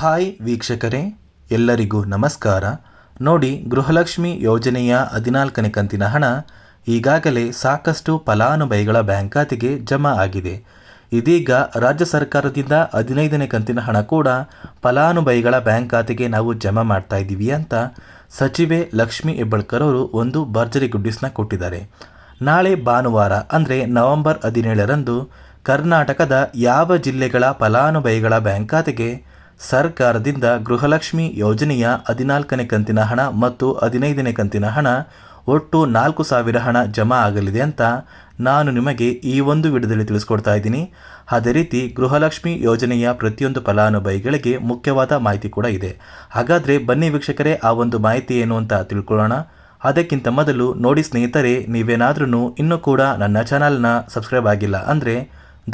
Hi ವೀಕ್ಷಕರೇ, ಎಲ್ಲರಿಗೂ ನಮಸ್ಕಾರ. ನೋಡಿ, ಗೃಹಲಕ್ಷ್ಮಿ ಯೋಜನೆಯ ಹದಿನಾಲ್ಕನೇ ಕಂತಿನ ಹಣ ಈಗಾಗಲೇ ಸಾಕಷ್ಟು ಫಲಾನುಭವಿಗಳ ಬ್ಯಾಂಕ್ ಖಾತೆಗೆ ಜಮಾ ಆಗಿದೆ. ಇದೀಗ ರಾಜ್ಯ ಸರ್ಕಾರದಿಂದ ಹದಿನೈದನೇ ಕಂತಿನ ಹಣ ಕೂಡ ಫಲಾನುಭವಿಗಳ ಬ್ಯಾಂಕ್ ಖಾತೆಗೆ ನಾವು ಜಮಾ ಮಾಡ್ತಾ ಇದ್ದೀವಿ ಅಂತ ಸಚಿವೆ ಲಕ್ಷ್ಮಿ ಹೆಬ್ಬಳ್ಕರ್ ಅವರು ಒಂದು ಭರ್ಜರಿ ಗುಡ್ಡಿಸ್ನ ಕೊಟ್ಟಿದ್ದಾರೆ. ನಾಳೆ ಭಾನುವಾರ, ಅಂದರೆ ನವೆಂಬರ್ ಹದಿನೇಳರಂದು ಕರ್ನಾಟಕದ ಯಾವ ಜಿಲ್ಲೆಗಳ ಫಲಾನುಭವಿಗಳ ಬ್ಯಾಂಕ್ ಖಾತೆಗೆ ಸರ್ಕಾರದಿಂದ ಗೃಹಲಕ್ಷ್ಮಿ ಯೋಜನೆಯ ಹದಿನಾಲ್ಕನೇ ಕಂತಿನ ಹಣ ಮತ್ತು ಹದಿನೈದನೇ ಕಂತಿನ ಹಣ, ಒಟ್ಟು ನಾಲ್ಕು ಸಾವಿರ ಹಣ ಜಮಾ ಆಗಲಿದೆ ಅಂತ ನಾನು ನಿಮಗೆ ಈ ಒಂದು ವಿಡಿಯೋದಲ್ಲಿ ತಿಳಿಸ್ಕೊಡ್ತಾ ಇದ್ದೀನಿ. ಅದೇ ರೀತಿ ಗೃಹಲಕ್ಷ್ಮಿ ಯೋಜನೆಯ ಪ್ರತಿಯೊಂದು ಫಲಾನುಭವಿಗಳಿಗೆ ಮುಖ್ಯವಾದ ಮಾಹಿತಿ ಕೂಡ ಇದೆ. ಹಾಗಾದರೆ ಬನ್ನಿ ವೀಕ್ಷಕರೇ, ಆ ಒಂದು ಮಾಹಿತಿ ಏನು ಅಂತ ತಿಳ್ಕೊಳ್ಳೋಣ. ಅದಕ್ಕಿಂತ ಮೊದಲು ನೋಡಿ ಸ್ನೇಹಿತರೆ ನೀವೇನಾದ್ರೂ ಇನ್ನೂ ಕೂಡ ನನ್ನ ಚಾನಲ್ನ ಸಬ್ಸ್ಕ್ರೈಬ್ ಆಗಿಲ್ಲ ಅಂದರೆ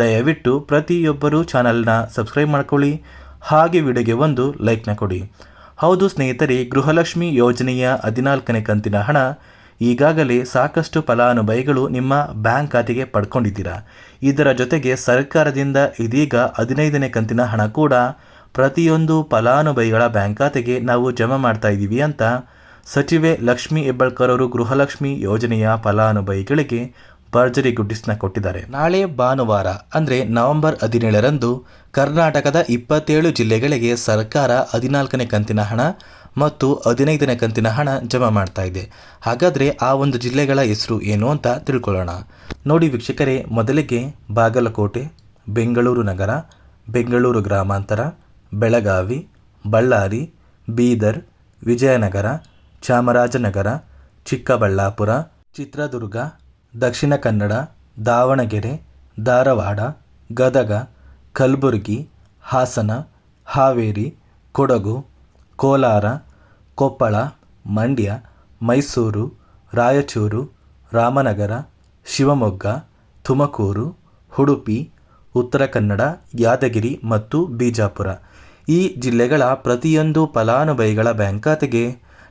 ದಯವಿಟ್ಟು ಪ್ರತಿಯೊಬ್ಬರೂ ಚಾನಲ್ನ ಸಬ್ಸ್ಕ್ರೈಬ್ ಮಾಡ್ಕೊಳ್ಳಿ. ಹಾಗೆ ವಿಡಿಯೋಗೆ ಒಂದು ಲೈಕ್ನ ಕೊಡಿ. ಹೌದು ಸ್ನೇಹಿತರೆ, ಗೃಹಲಕ್ಷ್ಮಿ ಯೋಜನೆಯ ಹದಿನಾಲ್ಕನೇ ಕಂತಿನ ಹಣ. ಈಗಾಗಲೇ ಸಾಕಷ್ಟು ಫಲಾನುಭವಿಗಳು ನಿಮ್ಮ ಬ್ಯಾಂಕ್ ಖಾತೆಗೆ ಪಡ್ಕೊಂಡಿದ್ದೀರಾ? ಇದರ ಜೊತೆಗೆ ಸರ್ಕಾರದಿಂದ ಇದೀಗ ಹದಿನೈದನೇ ಕಂತಿನ ಹಣ ಕೂಡ ಪ್ರತಿಯೊಂದು ಫಲಾನುಭವಿಗಳ ಬ್ಯಾಂಕ್ ಖಾತೆಗೆ ನಾವು ಜಮಾ ಮಾಡ್ತಾ ಇದ್ದೀವಿ ಅಂತ ಸಚಿವೆ ಲಕ್ಷ್ಮಿ ಹೆಬ್ಬಳ್ಕರ್ ಅವರು ಗೃಹಲಕ್ಷ್ಮಿ ಯೋಜನೆಯ ಫಲಾನುಭವಿಗಳಿಗೆ ಭರ್ಜರಿ ಗುಡ್ಡಿಸ್ನ ಕೊಟ್ಟಿದ್ದಾರೆ. ನಾಳೆ ಭಾನುವಾರ, ಅಂದರೆ ನವೆಂಬರ್ ಹದಿನೇಳರಂದು, ಕರ್ನಾಟಕದ ಇಪ್ಪತ್ತೇಳು ಜಿಲ್ಲೆಗಳಿಗೆ ಸರ್ಕಾರ ಹದಿನಾಲ್ಕನೇ ಕಂತಿನ ಹಣ ಮತ್ತು ಹದಿನೈದನೇ ಕಂತಿನ ಹಣ ಜಮಾ ಮಾಡ್ತಾ ಇದೆ. ಹಾಗಾದರೆ ಆ ಒಂದು ಜಿಲ್ಲೆಗಳ ಹೆಸರು ಏನು ಅಂತ ತಿಳ್ಕೊಳ್ಳೋಣ. ನೋಡಿ ವೀಕ್ಷಕರೇ, ಮೊದಲಿಗೆ ಬಾಗಲಕೋಟೆ, ಬೆಂಗಳೂರು ನಗರ, ಬೆಂಗಳೂರು ಗ್ರಾಮಾಂತರ, ಬೆಳಗಾವಿ, ಬಳ್ಳಾರಿ, ಬೀದರ್, ವಿಜಯನಗರ, ಚಾಮರಾಜನಗರ, ಚಿಕ್ಕಬಳ್ಳಾಪುರ, ಚಿತ್ರದುರ್ಗ ದಕ್ಷಿಣ ಕನ್ನಡ, ದಾವಣಗೆರೆ, ಧಾರವಾಡ, ಗದಗ, ಕಲಬುರಗಿ, ಹಾಸನ, ಹಾವೇರಿ, ಕೊಡಗು, ಕೋಲಾರ, ಕೊಪ್ಪಳ, ಮಂಡ್ಯ, ಮೈಸೂರು, ರಾಯಚೂರು, ರಾಮನಗರ, ಶಿವಮೊಗ್ಗ, ತುಮಕೂರು, ಉಡುಪಿ, ಉತ್ತರ ಕನ್ನಡ, ಯಾದಗಿರಿ ಮತ್ತು ಬಿಜಾಪುರ. ಈ ಜಿಲ್ಲೆಗಳ ಪ್ರತಿಯೊಂದು ಫಲಾನುಭವಿಗಳ ಬ್ಯಾಂಕ್ ಖಾತೆಗೆ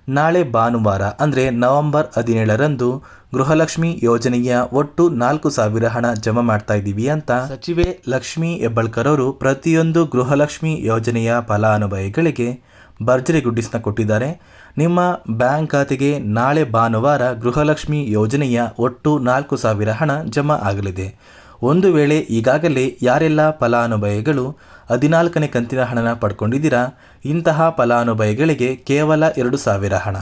ನಾಳೆ ಭಾನುವಾರ, ಅಂದರೆ ನವೆಂಬರ್ ಹದಿನೇಳರಂದು ಗೃಹಲಕ್ಷ್ಮಿ ಯೋಜನೆಯ ಒಟ್ಟು ನಾಲ್ಕು ಸಾವಿರ ಹಣ ಜಮಾ ಮಾಡ್ತಾ ಇದ್ದೀವಿ ಅಂತ ಸಚಿವೆ ಲಕ್ಷ್ಮಿ ಹೆಬ್ಬಳ್ಕರ್ ಅವರು ಪ್ರತಿಯೊಂದು ಗೃಹಲಕ್ಷ್ಮಿ ಯೋಜನೆಯ ಫಲಾನುಭವಿಗಳಿಗೆ ಭರ್ಜರಿ ಗುಡ್ಡಿಸ್ನ ಕೊಟ್ಟಿದ್ದಾರೆ. ನಿಮ್ಮ ಬ್ಯಾಂಕ್ ಖಾತೆಗೆ ನಾಳೆ ಭಾನುವಾರ ಗೃಹಲಕ್ಷ್ಮಿ ಯೋಜನೆಯ ಒಟ್ಟು ನಾಲ್ಕು ಸಾವಿರ ಹಣ ಜಮಾ ಆಗಲಿದೆ. ಒಂದು ವೇಳೆ ಈಗಾಗಲೇ ಯಾರೆಲ್ಲ ಫಲಾನುಭವಿಗಳು ಹದಿನಾಲ್ಕನೇ ಕಂತಿನ ಹಣನ ಪಡ್ಕೊಂಡಿದ್ದೀರಾ, ಇಂತಹ ಫಲಾನುಭವಿಗಳಿಗೆ ಕೇವಲ ಎರಡು ಸಾವಿರ ಹಣ.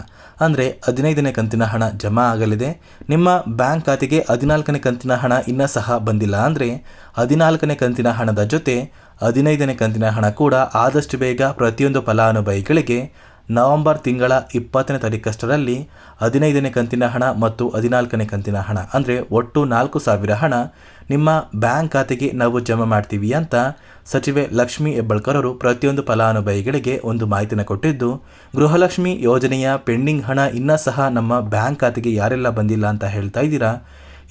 ಅಂದರೆ ಹದಿನೈದನೇ ಕಂತಿನ ಹಣ ಜಮಾ ಆಗಲಿದೆ. ನಿಮ್ಮ ಬ್ಯಾಂಕ್ ಖಾತೆಗೆ ಹದಿನಾಲ್ಕನೇ ಕಂತಿನ ಹಣ ಇನ್ನೂ ಸಹ ಬಂದಿಲ್ಲ ಅಂದರೆ ಹದಿನಾಲ್ಕನೇ ಕಂತಿನ ಹಣದ ಜೊತೆ ಹದಿನೈದನೇ ಕಂತಿನ ಹಣ ಕೂಡ ಆದಷ್ಟು ಬೇಗ ಪ್ರತಿಯೊಂದು ಫಲಾನುಭವಿಗಳಿಗೆ ನವೆಂಬರ್ ತಿಂಗಳ ಇಪ್ಪತ್ತನೇ ತಾರೀಕಷ್ಟರಲ್ಲಿ ಹದಿನೈದನೇ ಕಂತಿನ ಹಣ ಮತ್ತು ಹದಿನಾಲ್ಕನೇ ಕಂತಿನ ಹಣ, ಅಂದರೆ ಒಟ್ಟು ನಾಲ್ಕು ಸಾವಿರ ಹಣ, ನಿಮ್ಮ ಬ್ಯಾಂಕ್ ಖಾತೆಗೆ ನಾವು ಜಮಾ ಮಾಡ್ತೀವಿ ಅಂತ ಸಚಿವೆ ಲಕ್ಷ್ಮಿ ಹೆಬ್ಬಳ್ಕರ್ ಅವರು ಪ್ರತಿಯೊಂದು ಫಲಾನುಭವಿಗಳಿಗೆ ಒಂದು ಮಾಹಿತಿನ ಕೊಟ್ಟಿದ್ದು, ಗೃಹಲಕ್ಷ್ಮಿ ಯೋಜನೆಯ ಪೆಂಡಿಂಗ್ ಹಣ ಇನ್ನೂ ಸಹ ನಮ್ಮ ಬ್ಯಾಂಕ್ ಖಾತೆಗೆ ಯಾರೆಲ್ಲ ಬಂದಿಲ್ಲ ಅಂತ ಹೇಳ್ತಾ ಇದ್ದೀರಾ?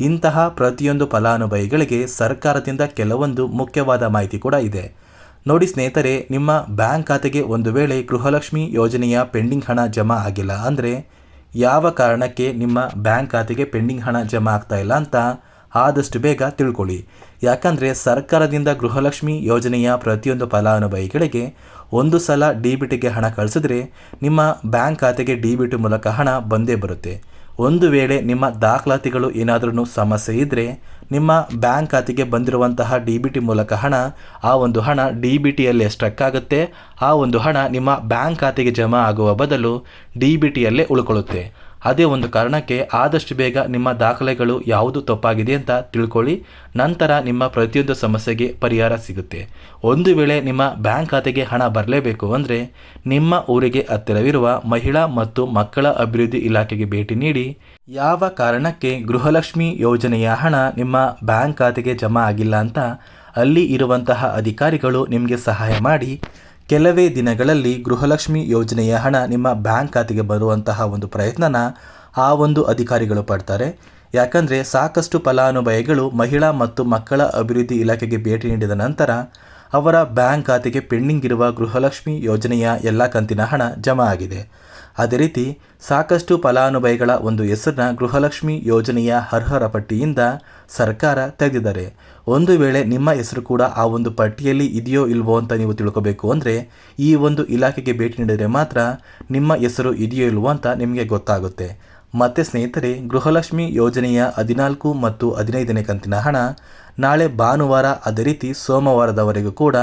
ಇಂತಹ ಪ್ರತಿಯೊಂದು ಫಲಾನುಭವಿಗಳಿಗೆ ಸರ್ಕಾರದಿಂದ ಕೆಲವೊಂದು ಮುಖ್ಯವಾದ ಮಾಹಿತಿ ಕೂಡ ಇದೆ. ನೋಡಿ ಸ್ನೇಹಿತರೆ, ನಿಮ್ಮ ಬ್ಯಾಂಕ್ ಖಾತೆಗೆ ಒಂದು ವೇಳೆ ಗೃಹಲಕ್ಷ್ಮಿ ಯೋಜನೆಯ ಪೆಂಡಿಂಗ್ ಹಣ ಜಮಾ ಆಗಿಲ್ಲ ಅಂದರೆ ಯಾವ ಕಾರಣಕ್ಕೆ ನಿಮ್ಮ ಬ್ಯಾಂಕ್ ಖಾತೆಗೆ ಪೆಂಡಿಂಗ್ ಹಣ ಜಮಾ ಆಗ್ತಾ ಇಲ್ಲ ಅಂತ ಆದಷ್ಟು ಬೇಗ ತಿಳ್ಕೊಳ್ಳಿ. ಯಾಕಂದರೆ ಸರ್ಕಾರದಿಂದ ಗೃಹಲಕ್ಷ್ಮಿ ಯೋಜನೆಯ ಪ್ರತಿಯೊಂದು ಫಲಾನುಭವಿಗಳಿಗೆ ಒಂದು ಸಲ ಡಿ ಬಿಟಿಗೆ ಹಣ ಕಳಿಸಿದ್ರೆ ನಿಮ್ಮ ಬ್ಯಾಂಕ್ ಖಾತೆಗೆ ಡಿ ಬಿಟಿ ಮೂಲಕ ಹಣ ಬಂದೇ ಬರುತ್ತೆ. ಒಂದು ವೇಳೆ ನಿಮ್ಮ ದಾಖಲಾತಿಗಳು ಏನಾದರೂ ಸಮಸ್ಯೆ ಇದ್ದರೆ ನಿಮ್ಮ ಬ್ಯಾಂಕ್ ಖಾತೆಗೆ ಬಂದಿರುವಂತಹ ಡಿ ಬಿ ಟಿ ಮೂಲಕ ಹಣ, ಆ ಒಂದು ಹಣ ಡಿ ಬಿ ಟಿಯಲ್ಲೇ ಸ್ಟ್ರಕ್ ಆಗುತ್ತೆ. ಆ ಒಂದು ಹಣ ನಿಮ್ಮ ಬ್ಯಾಂಕ್ ಖಾತೆಗೆ ಜಮಾ ಆಗುವ ಬದಲು ಡಿ ಬಿ ಟಿಯಲ್ಲೇ ಉಳ್ಕೊಳ್ಳುತ್ತೆ. ಅದೇ ಒಂದು ಕಾರಣಕ್ಕೆ ಆದಷ್ಟು ಬೇಗ ನಿಮ್ಮ ದಾಖಲೆಗಳು ಯಾವುದು ತಪ್ಪಾಗಿದೆ ಅಂತ ತಿಳ್ಕೊಳ್ಳಿ, ನಂತರ ನಿಮ್ಮ ಪ್ರತಿಯೊಂದು ಸಮಸ್ಯೆಗೆ ಪರಿಹಾರ ಸಿಗುತ್ತೆ. ಒಂದು ವೇಳೆ ನಿಮ್ಮ ಬ್ಯಾಂಕ್ ಖಾತೆಗೆ ಹಣ ಬರಲೇಬೇಕು ಅಂದರೆ ನಿಮ್ಮ ಊರಿಗೆ ಹತ್ತಿರವಿರುವ ಮಹಿಳಾ ಮತ್ತು ಮಕ್ಕಳ ಅಭಿವೃದ್ಧಿ ಇಲಾಖೆಗೆ ಭೇಟಿ ನೀಡಿ, ಯಾವ ಕಾರಣಕ್ಕೆ ಗೃಹಲಕ್ಷ್ಮಿ ಯೋಜನೆಯ ಹಣ ನಿಮ್ಮ ಬ್ಯಾಂಕ್ ಖಾತೆಗೆ ಜಮಾ ಆಗಿಲ್ಲ ಅಂತ ಅಲ್ಲಿ ಇರುವಂತಹ ಅಧಿಕಾರಿಗಳು ನಿಮಗೆ ಸಹಾಯ ಮಾಡಿ ಕೆಲವೇ ದಿನಗಳಲ್ಲಿ ಗೃಹಲಕ್ಷ್ಮಿ ಯೋಜನೆಯ ಹಣ ನಿಮ್ಮ ಬ್ಯಾಂಕ್ ಖಾತೆಗೆ ಬರುವಂತಹ ಒಂದು ಪ್ರಯತ್ನನ ಆ ಒಂದು ಅಧಿಕಾರಿಗಳು ಪಡ್ತಾರೆ. ಯಾಕಂದರೆ ಸಾಕಷ್ಟು ಫಲಾನುಭವಿಗಳು ಮಹಿಳಾ ಮತ್ತು ಮಕ್ಕಳ ಅಭಿವೃದ್ಧಿ ಇಲಾಖೆಗೆ ಭೇಟಿ ನೀಡಿದ ನಂತರ ಅವರ ಬ್ಯಾಂಕ್ ಖಾತೆಗೆ ಪೆಂಡಿಂಗ್ ಇರುವ ಗೃಹಲಕ್ಷ್ಮಿ ಯೋಜನೆಯ ಎಲ್ಲ ಕಂತಿನ ಹಣ ಜಮಾ ಆಗಿದೆ. ಅದೇ ರೀತಿ, ಸಾಕಷ್ಟು ಫಲಾನುಭವಿಗಳ ಒಂದು ಹೆಸರನ್ನ ಗೃಹಲಕ್ಷ್ಮಿ ಯೋಜನೆಯ ಅರ್ಹರ ಪಟ್ಟಿಯಿಂದ ಸರ್ಕಾರ ತೆಗೆದಿದ್ದಾರೆ ಒಂದು ವೇಳೆ ನಿಮ್ಮ ಹೆಸರು ಕೂಡ ಆ ಒಂದು ಪಟ್ಟಿಯಲ್ಲಿ ಇದೆಯೋ ಇಲ್ವೋ ಅಂತ ನೀವು ತಿಳ್ಕೋಬೇಕು ಅಂದರೆ, ಈ ಒಂದು ಇಲಾಖೆಗೆ ಭೇಟಿ ನೀಡಿದರೆ ಮಾತ್ರ ನಿಮ್ಮ ಹೆಸರು ಇದೆಯೋ ಇಲ್ವೋ ಅಂತ ನಿಮಗೆ ಗೊತ್ತಾಗುತ್ತೆ. ಮತ್ತೆ ಸ್ನೇಹಿತರೆ, ಗೃಹಲಕ್ಷ್ಮಿ ಯೋಜನೆಯ ಹದಿನಾಲ್ಕು ಮತ್ತು ಹದಿನೈದನೇ ಕಂತಿನ ಹಣ ನಾಳೆ ಭಾನುವಾರ ಅದೇ ರೀತಿ ಸೋಮವಾರದವರೆಗೂ ಕೂಡ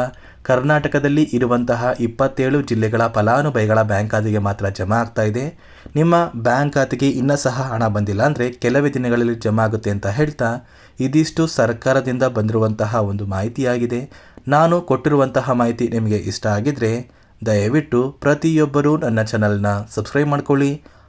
ಕರ್ನಾಟಕದಲ್ಲಿ ಇರುವಂತಹ ಇಪ್ಪತ್ತೇಳು ಜಿಲ್ಲೆಗಳ ಫಲಾನುಭವಿಗಳ ಬ್ಯಾಂಕ್ ಖಾತೆಗೆ ಮಾತ್ರ ಜಮಾ ಆಗ್ತಾ ಇದೆ. ನಿಮ್ಮ ಬ್ಯಾಂಕ್ ಖಾತೆಗೆ ಇನ್ನೂ ಸಹ ಹಣ ಬಂದಿಲ್ಲ ಅಂದರೆ ಕೆಲವೇ ದಿನಗಳಲ್ಲಿ ಜಮಾ ಆಗುತ್ತೆ ಅಂತ ಹೇಳ್ತಾ ಇದಿಷ್ಟು ಸರ್ಕಾರದಿಂದ ಬಂದಿರುವಂತಹ ಒಂದು ಮಾಹಿತಿಯಾಗಿದೆ. ನಾನು ಕೊಟ್ಟಿರುವಂತಹ ಮಾಹಿತಿ ನಿಮಗೆ ಇಷ್ಟ ಆಗಿದ್ದರೆ ದಯವಿಟ್ಟು ಪ್ರತಿಯೊಬ್ಬರೂ ನನ್ನ ಚಾನಲ್ನ ಸಬ್ಸ್ಕ್ರೈಬ್ ಮಾಡ್ಕೊಳ್ಳಿ.